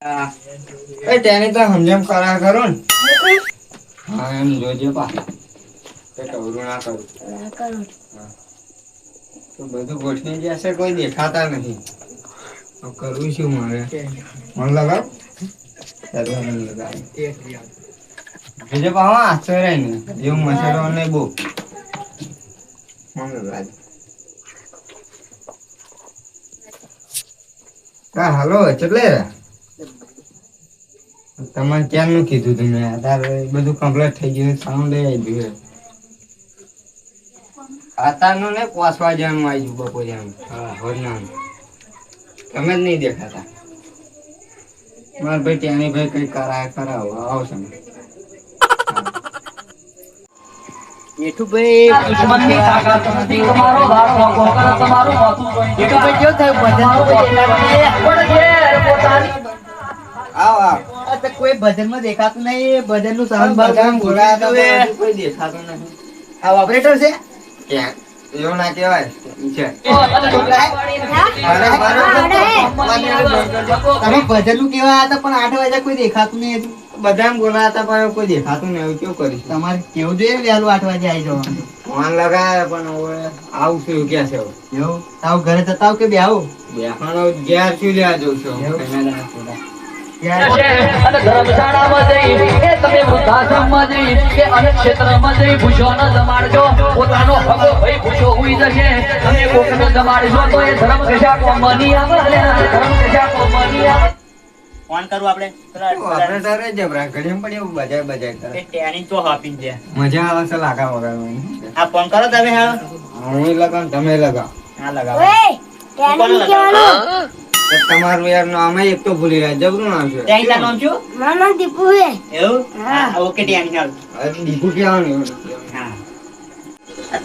એ તેને તો સમજમ કરા કરો ને. હા એમ જોજે પા. તે કવરું ના કરું. તો બધું ગોઠવી જશે કોઈ દેખાતા નથી. તો કરવું શું મારે. મન લગાવ. બીજે આશ્ચર્ય નહીં એવું મસાલો નહીં બહુ. મન લગાવ. હા હાલો ચટલે? તમારે ક્યાંનું કીધું તમે? આધાર બધું કમ્પ્લીટ થઈ ગયું સાઉન્ડ આવી ગયું. ખાતાનું ને પોસવા જવાનું આવી ગયું બપોરે આમ હોરનાનું તમે જ નહીં દેખાતા. મારા ભાઈ ત્યાંની ભાઈ કઈ કરાય કરાવો આવશે જેઠુભાઈ દુશ્મનની તાકાત નથી તમારો વારો જેઠુભાઈ કેવું થયું? ભજન પણ પોતાની આવ આવ. આ તો કોઈ ભજનમાં દેખાતું નહીં સાઉન્ડ હતા આ કોઈ દેખાતું નહીં ઓપરેટર છે ક્યાં એવું ના કહેવાય છે તમે કેવા હતા પણ આઠ વાગ્યા કોઈ દેખાતું નહીં હજુ બધા બોલાયા હતા પણ કોઈ દેખાતું નહીં કેવું કરીશ તમારે કેવું જોઈએ વહેલું આઠ વાગે આવી જવાનું ફોન લગાયા પણ હવે આવશે એવું ક્યાં છે એવું તાવ ઘરે જતા આવો કે બે આવો બેસવાનો ઘેર શું લેવા જઉં છું. અને ધર્મશાળામાં જઈ એ તમે વૃદ્ધાશ્રમમાં જઈ કે અનેક ક્ષેત્રમાં જઈ ભૂષોને જમાડજો પોતાનો હગો ભાઈ ભૂષો હુઈ જશે. તમે કોકને જમાડશો તો એ ધર્મ કશા કોમની આવે ધર્મ કશા કોમની આવે. ફોન કરું આપણે? ઓપરેટર જ જબરા ઘડીમાં પણ બજાય બજાય કરે. ટેનિંગ તો હોપીને છે. મજા આવે છે લાગા વગાડવાની આ ફોન કરો તમે હા? હું લગાવ તમે લગાવ. હા લગાવો. ઓય કેવાનું તમારું યાર નામ એક તો ભૂલી ગયા જબરું નામ છે. ટેનિંગ નામ શું? મારું નામ દીપુ હે એવું? હા. ઓકે ત્યાં ચાલ અરે દીપુ ક્યાં. હા.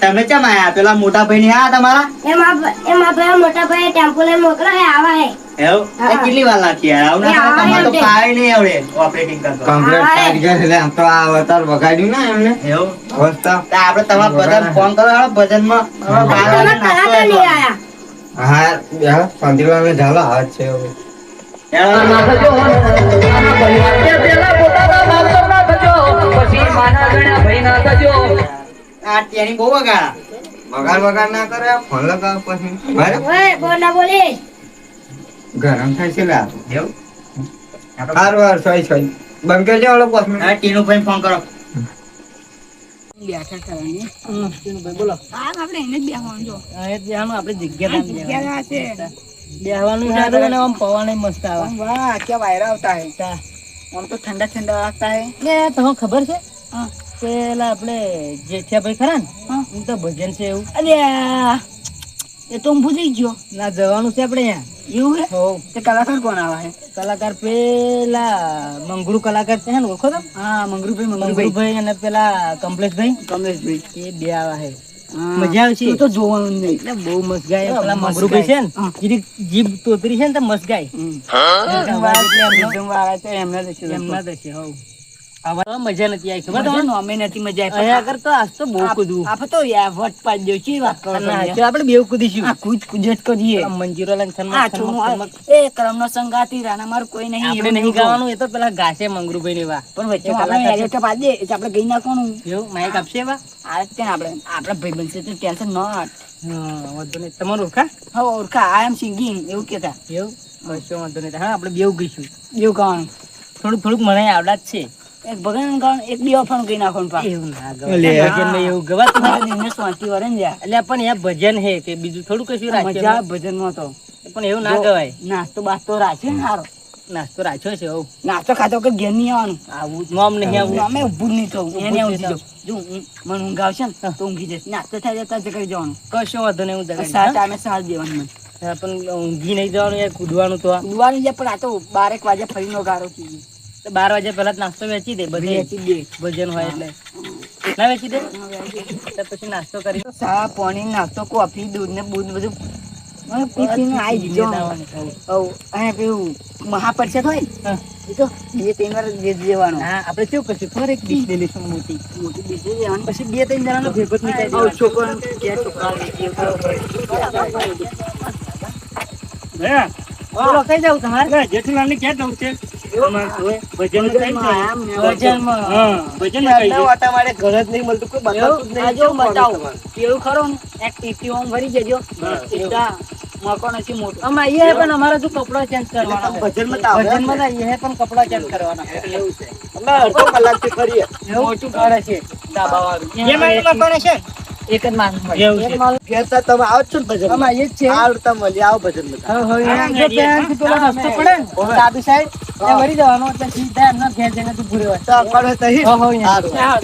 તમે ચમ આયા? પેલા મોટા ભાઈ ને આ તમારા એમાં એમાં ભાઈ મોટા ભાઈ ટેમ્પો લઈ મોકલો હે આવા હે એવું? એ કેટલી વાર લાગી યાર? આવના એ તમારે તો. પાય નહીં આવડે ઓપરેટિંગ કરતો. કમ્પ્લીટ હા, કારીગર એટલે આમ તો આ અવતાર વગાડ્યું ને એમને. એવું? અવસ્થા. તો આપણે તમારા ભજન ફોન કરો ભજનમાં બાર નાસ્તો. આયા. હા યાર શાંતિલાલને ઝાલો હાથ છે હવે. ચાલો. ના થજો આના પરિવારને પેલા પોતાના માવતર ના થજો પછી માના ગણ્યા ભાઈ ના થજો આ ટેનિંગ બહુ વગાડા. વગાડ વગાડ ના કરે ફોન લગાવ પછી. મારે ઓય બોલ ના ગરમ થાય છે લા આપણે- હાર વાર સોય સોય. બંધ કરજો ઓલો પછી હા ટીનુ ભાઈ ફોન કરો. ઠંડા ઠંડા આવતા હે તમને ખબર છે પેલા આપડે જેઠિયા ભાઈ ખરા ને હું તો ભજન છે એવું અલ્યા એ તો હું ભૂલી ગયો. ના જવાનું છે આપણે એવું હે? તે કલાકાર કોણ આવે છે કલાકાર પેલા મંગળુ કલાકાર છે ને ઓળખો તમે? હા મંગરુભાઈ મંગળુભાઈ અને પેલા કમલેશભાઈ. કમલેશભાઈ. એ બે આવા છે. મજા આવશે. તું તો જોવાનું નહીં. એટલે બહુ મસ્ત ગાય. હા, પેલા મંગળુભાઈ છે ને. જીરી જીભ તોતરી છે ને તો મસ્ત ગાય. એમનો- છે હોવ. આવા મજા નથી આવી ખબર તમને અમે નથી મજા આવી. અહીંયા આગળ આજ તો બહુ કૂદવું. આપણે તો વટ પાડી દઉં ચી વાત કરો છો ના, યાર? જો આપણે બેવ કૂદીશું કૂદ કૂદત કરીએ. મંજીરો લઈને થનમક, આ થનમક, છોકરો આ- થનમક. એ કરમનો સંગાતી રાના મારું કોઈ નહીં આપણે નહીં નહીં ગાવાનું એ તો પેલા ગાશે મંગરુભાઈ ની વા પણ વચ્ચે આપણે કલાકાર છે. દે એટલે આપણે ગઈ નાખવાનું. એવું? આપશે વા આ તે આપણે આપણા ભાઈ બનશે તો ટેન્શન ન હા વાંધો નહીં. તમારું ઓળખા? હા ઓળખા. આઈ એમ સિંગિંગ એવું કેતા એવું? કશો વાંધો નહીં. હા આપણે બેવ ગઈશું. બેવ કહેવાનું થોડુંક થોડુંક મને આવડા જ છે. એક ભગવાન ગાવાનું એક દી ઓફણ ગઈ નાખવાનું પા એવું ના ગવાય. ભજનમાં એવું ગવાતું તમારા નથી. શાંતિ વરે ને એટલે પણ યા ભજન હે કે બીજું થોડું કશું મજા રાખે તો. પણ એવું ના ગવાય. નાસ્તો બાસ્તો રાખે ને સારો નાસ્તો રાખ્યો છે નાસ્તો ખાતો કે ઘેર નહીં આવવાનું. આવું નોમ નહીં આવું. અમે ઊભું નહીં થવું એને આવું જાઉં. જો મને ઊંઘ આવશે ને તો ઊંઘી જશે નાસ્તો થાય જતા જ કરી જવાનું. કશો વાંધો નહીં હું જગાડી સાત ટાઈમે સાત દેવાનું મને. પણ ઊંઘી નહીં જવાનું યાર કૂદવાનું તો કૂદવાનું છે પણ આ તો બારેક વાગે ફરીનો ગારો થઈ તો બાર વાગ્યા પહેલા નાસ્તો વેચી દે બધે વેચી દે. ભજન હોય એટલે. ના વેચી દે? તો પછી નાસ્તો કરી સા પાણી નાસ્તો કોફી દૂધ ને બૂધ. બધું પેલું મહાપરિષદ હોય એ તો બે ત્રણ વાર દેવાનો. હા આપણે કેવું કરશું? ખબર એક ડીશ લઈ લઈશું મોટી. મોટી ડીશ લઈ લેવાની. પછી બે ત્રણ જણાનો ભેગો નીકળી? બોલો કઈ જવું તમારે? જેઠુલાલને ક્યાં જવું છે. અમારે હવે ભજનનું time છે. ભજનમાં. હા, ભજનમાં કઈ છે? એવું? આ જો બતાવું. ને, એક ટીપી ઓમ ભરી જજો. સીધા નથી મોટો. આમાં એ પણ અમારે તો કપડાં change કરવાના છે. એ પણ કપડાં change કરવાના છે. એવું છે. એવું મોટું ઘર છે, છે? એક જ માણસ મળે. એવું છે. એક માણસ. આમાં એ જ છે. હવે, હવે એના જો ત્યાંથી પેલો રસ્તો પડે ને, ડાબી side, ત્યાં વળી જવાનો એટલે સીધા એમના ઘેર જઈને તું ભૂરે. હા,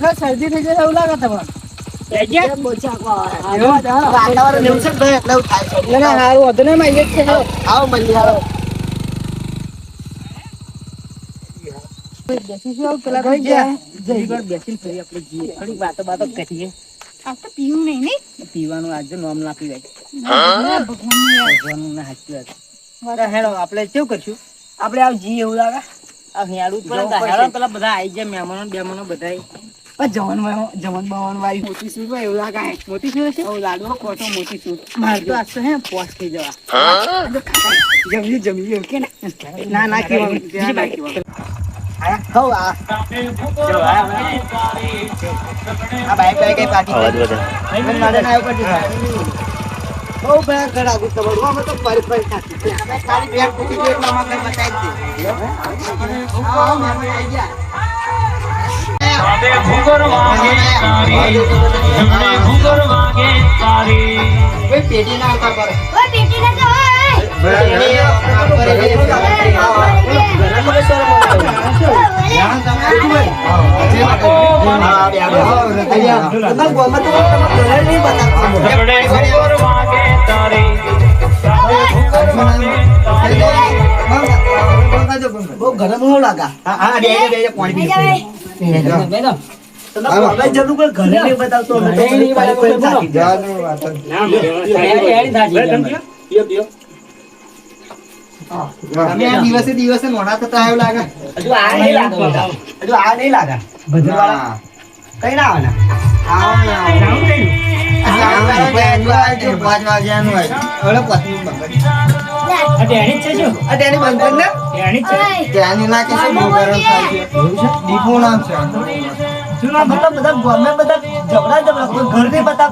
ના, શરદી થઈ જાય એવું લાગે તમને? એવું? ના, વાંધો છે, આવું પીવાનું આજે નોમ ના પીવાય. ભગવાન આપડે કેવું કરશું? આપણે આવ જી એવું લાગે? આ હેડું જ હેડો પેલા બધા આવી ગયા મહેમાનો ને બેમાનો બધા જમણ બવન વાળી. મોતી સૂટ એવું લાગે? મોટી સૂટ છે લાડવો ખોટો મોટી સૂટ મારે તો આજ હે પોસ થઈ જવા. જમી જમી ઓકે ને? ના ના કેવાનું ના ના કેવાનું આ કઈ ના બહુ ભયંકર આગુ તમારું અમે તો ફરી ફરી ખાતી અમે ખાલી બેગ પૂછી દે એટલે કઈ બતાવી દે. ગયા પેટી ના આવતા પર પેટી ના બહુ ગરમ હોવ લાગા હા હા બે બે પાણી પી જરૂર કોઈ ઘરે નહીં બતાવતો તમે આ દિવસે દિવસે મોડા થતા એવું લાગે? હજુ આ નહીં લાગે બધા. હજુ આ નહીં લાગે? ભજનવાળા કઈ ના આવવાના બંધ બંધ કર ને બધા ગમે બધા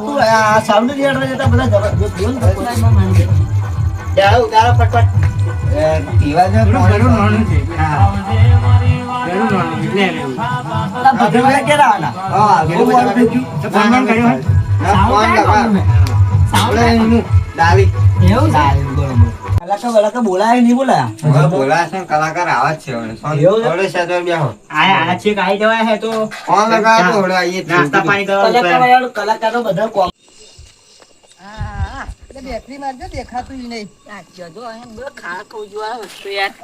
પીવા જો ઘણું નાનું છે. હા ઘણું નાનું, એટલે એને એવું. આ ભજનવાળા હા, બહુ વાર થઈ ગયું. તો ફોન કર્યો ના, ફોન લગાવ. આપણે એનું ડાલી. ડાલી, બરોબર. કલાકાર વલાકાર બોલાય નહીં બોલાયા હવે ને કલાકાર આવા જ છે હવે. સોન- એવું છે? થોડે સેટ બેહો. આ- આ છેક આઈ જવાય હે તો હવે આવીએ નાસ્તા પાણી કરવા કલાકાર ઉપર.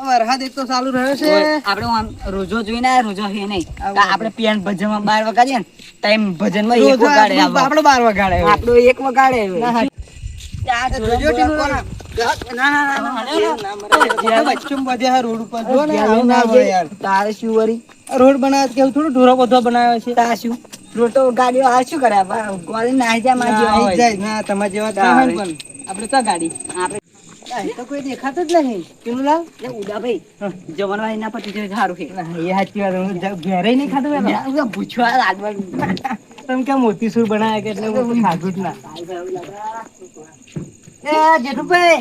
વાળા કલાકારો બધા કોમ આપણે આમ રોજો જોઈને રોજો હે નહીં. આપણે પિયાન ભજનમાં બાર વગાડીએ ને ટાઈમ ભજનમાં એક વગાડે આપણો બાર વગાડે આપણો એક વગાડે રોડ જો બનાવ કેવું થોડું ઢોરો બધો બનાવ્યો છે. તાર શું? તો ગાડીઓ આ શું કરે? ગોળી ના જાય માં જેવા જાય. ના તમારા જેવા પણ આપણે તો ગાડી. આપણે તો કોઈ દેખાતો જ નહીં. કેવું લાવ? એ ઉડા ભાઈ. જમણવાળી ના પતી જાય સારું છે. એ સાચી વાત. ઘેરે નહીં ખાધું પૂછવા લાગવા તમે કેમ મોતીસૂર બનાવ્યા કે એટલે ખાધું જ ના. એ જેઠુભાઈ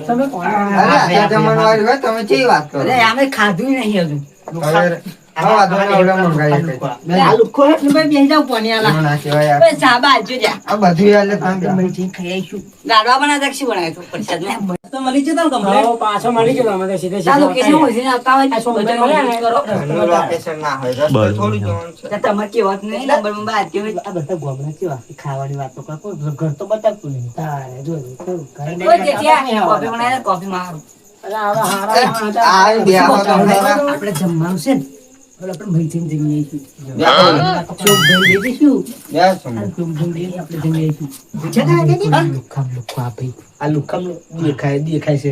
તમે કોણ? અરે, આ જમણવાર હોય, તમે કેવી વાત કરો? અરે, ખાધું નહીં હજુ. હા, વાંધો નહીં, આવડે આ લુખ્ખો હે ને ભાઈ બેસી જાવ પોની આલા. ના કહેવાય બે સાબા આલજો જા. આ બધું યાર લે તમે પેલા. લાડવા બનાવતા કે શું બનાવ્યું તું પ્રસાદમાં? તો મળી જતો ને complete. પાછો મળી ગયો અમે તો સીધે ચાલો કે હોય ને આવતા હોય? તો બધા મદદ કરો. ઘરનું ના હોય. રસ્તે થોડું જવાનું છે. તો તમારે કેવા જ નહીં નંબરમાં બાદ કેવું આ બધા ગોમડા કેવા? ખાવાની વાતો કરે ઘર તો બતાવતું નહીં. તારે જો ઘરે કોફી હારું. આપણે જમવાનું છે ને.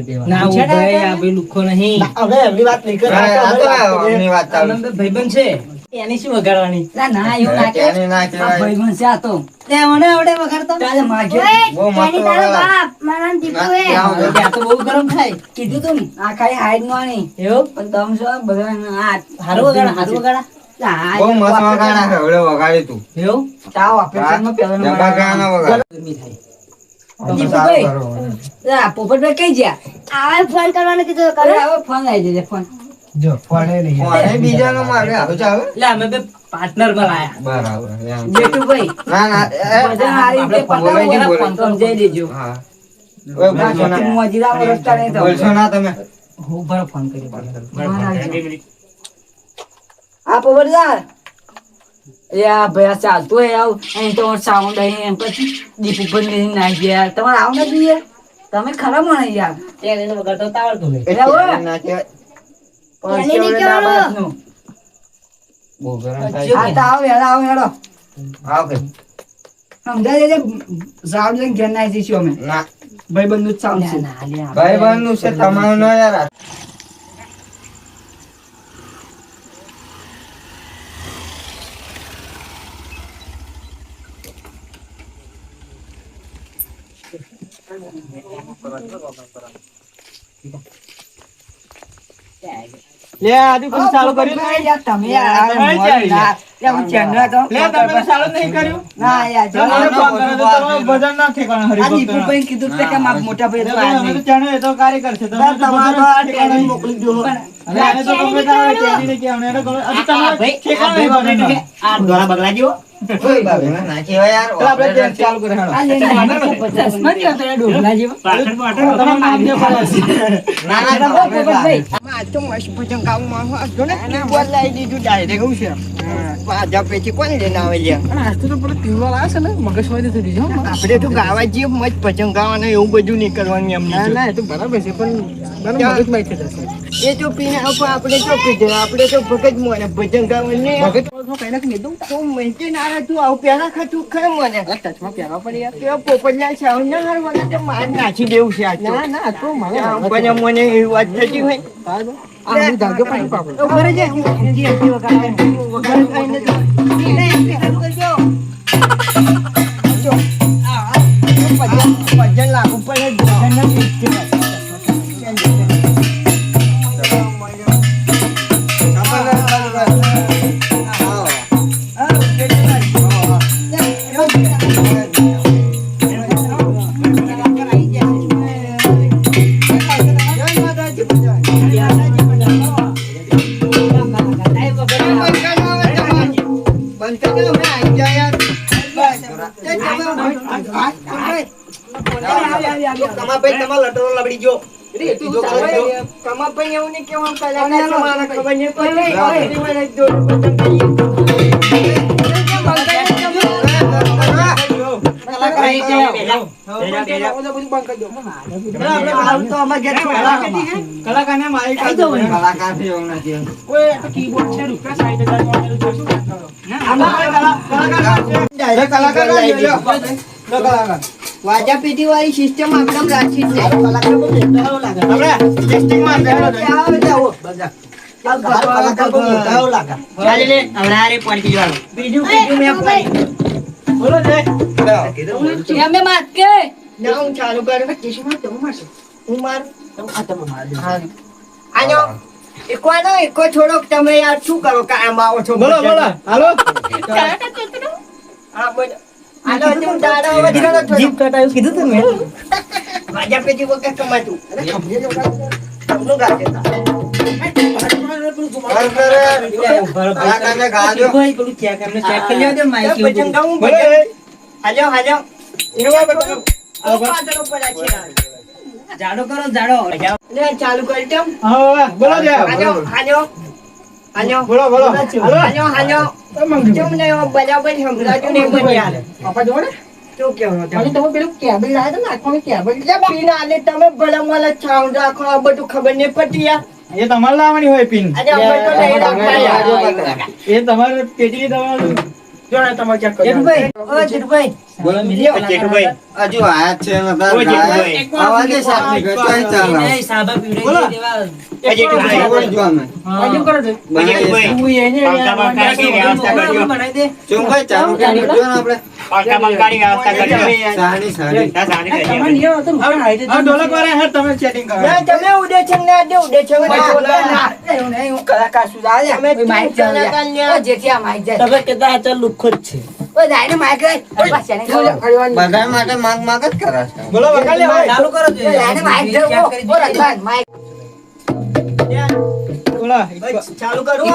બેહો. ચોક ભાઈ. જમી ભાઈબંધ છે. એની શું વગાડવાની ના, ના, એવું ના કે એની ના આ ભાઈ મન છે આ તો. તે મને આવડે વગાડતો તો આજે માગે. બહુ મસ્ત તારો બાપ મારા દીપુ. ત્યાં તો બહુ ગરમ થાય. કીધું તું આ ખાલી હાઈડ નો નહીં એવું? પણ દમ છો બધા આ હારું વગાડા હારું વગાડા. બહુ મસ્ત તું. એવું? નંબર. આ પોપટભાઈ કઈ આવે ફોન કરવાનું કીધું હવે ફોન આવી જશે ફોન. જો ફોને નહીં. ફોને બીજાનો માગે આવું? ચાલે? એટલે અમે બે પાર્ટનર બનાયા. બરાબર જેટુ ભાઈ ના ના એ- બધા હારી રીતે પતાવો સમજાઈ દેજો. હા. ઓય, બોલશો ના. હું હજી રાવ રસ્તા નહીં તો બોલશો ના તમે. હું બરાબર ફોન કરી આ આ ભાઈ આ ચાલતું હોય આવું. અહીં તો સાઉન્ડ અહીં એમ પછી દીપ ઉપર નહીં નાખી યાર તમારે આવ નથી યાર. તમે ખરા મને યાર. એને વગર તો તાવડતું નહીં. એટલે ભાઈ બંધુ છે. તમારું ના યાર આ. લે આજુ કોઈ ચાલુ કર્યું? ભાઈ યાર તમે યાર ના. યાર હું ચેન્નઈ તો લે તમે ચાલુ નહીં કર્યું? ના યાર આ ફોન કરો તો તમારું ભજન ના ઠેકાણે હરિભક્તના. દીપુભાઈ કીધું તો કે મારા મોટા ભાઈ તો તો નહીં. જાણ્યું એ તો કાર્ય કરશે તમે તો તમારો આ ઠેકાણે મોકલી દો અને આને તો ત્યારે ટેણીને કહેવાનું, એને ગમે- હજી તમારે ઠેકાણે નહીં આ દ્વારા બગલા જેવો ઓય બાબુ, ના કહેવાય યાર. એટલે આપણે ત્યાં ચાલુ કરે હેડો. આ લઈને આવ્યો તો ગાવા જઈએ મજ હતો એ એવું બધું નીકળવાનું એમ. ના, બરાબર. તો ભજન. એવું છે. વાજા પેટી કોણ લઈને આવે લ્યા? આપણે તો જઈએ મસ્ત ભજન ગાવાના નહીં એ આપણે આપણે આપણે તો ભગત મને ભજન ગાવાનું નહીં. તો મહેનતી ના તું આવું પહેલા ખાતું ખરે મને તે પોપટના સાઉન્ડ ના હારવાના તો માર નાખી દેવું છે આ તો. મને પણ મને એવી વાત થતી હોય તો ઘરે જાય. વગર ખાઈને તો. એને એકલી કલાકારને મારી કલાકાર કલાકાર કલાકાર. વાજા પેટી વાળી સિસ્ટમ આપણે રાખી છે આપણે testing માં બેઠો છે. ચાલે લે હવે આ રે પાણી પીવાનું બીજું બીજું મેં પાડી. બોલો જય. એમને માત કે? ના હું ચાલુ કરું. કિસ્મત તો મારશે હું મારું? આ તમે તમે યાર શું કરો? કામ આવો છો બોલો બોલો. હાલો. હા બોલો. દાડા. જીપ કટાયું કીધું તું મેં વાજા પેટી વગર કમાતું. તમને ગાજે તા. કર કરે. આ ગાજો ભાઈ પેલું ચેક એમને ચેક કરી લેવા માઈક ભજન ગાવું ભજન એ. હાલ્યો હાલ્યો. એવા બધા બહુ પાતળો પડ્યા છે જાડો કરો જાડો. લે, ચાલુ કરી દઉં હા બોલો લે હાલ્યો હાલ્યો. હાલ્યો. બોલો બોલો. હાલો. હાલ્યો હાલ્યો. એ મંગી ને શું કહેવાનું તમે? પેલું કેબલ લાવ્યા હતા નાખવાનું કેબલ પીને આલે તમે ભલા મોલા sound રાખો આ બધું ખબર નહીં પડતી યાર. એ તમારે લાવવાની હોય પિન. એ તમારે કેટલી તમારું ચાલે. નહીં, પંખા બંખાની વ્યવસ્થા કરી ના, કરી તમારે આપજો. નહીં આવતું ને, હાઈટ જ હા ઢોલક વાળા હે તમે સેટિંગ કરો. ના, તમે ઉડે છે ને આજે ઉડે છે ના. એવું નહીં, હું કલાકાર છું. જા, જા. માઈક ચૂપ ચાલુ આ માઈક જાય. તમે તો જ છે. બધા માટે માંગ માંગ જ બોલો કરો માઈક ચાલુ કરું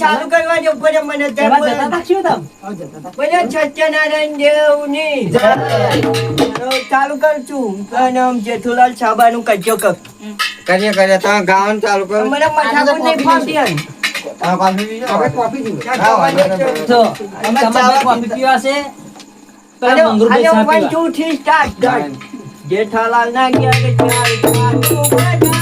ચાલુ કરવા દે ઉપર મને બોલે. સત્યનારાયણ દેવની. જય. ચાલુ કર છું. કનમ જેઠુલાલ સાબાનું કજ્જો કર કરીએ કરીએ. તમે ગાવાનું ચાલુ કરો. મને મઠાકુર નહીં ફાવતી કોફી કોફી પીવા છે પેલા હાલો, મંગરુભાઈ હાલો, ચા one, પીવા. two, three, start, done. Jethalal ના ગયા કે ચાલ, ચાલ, ચાલ,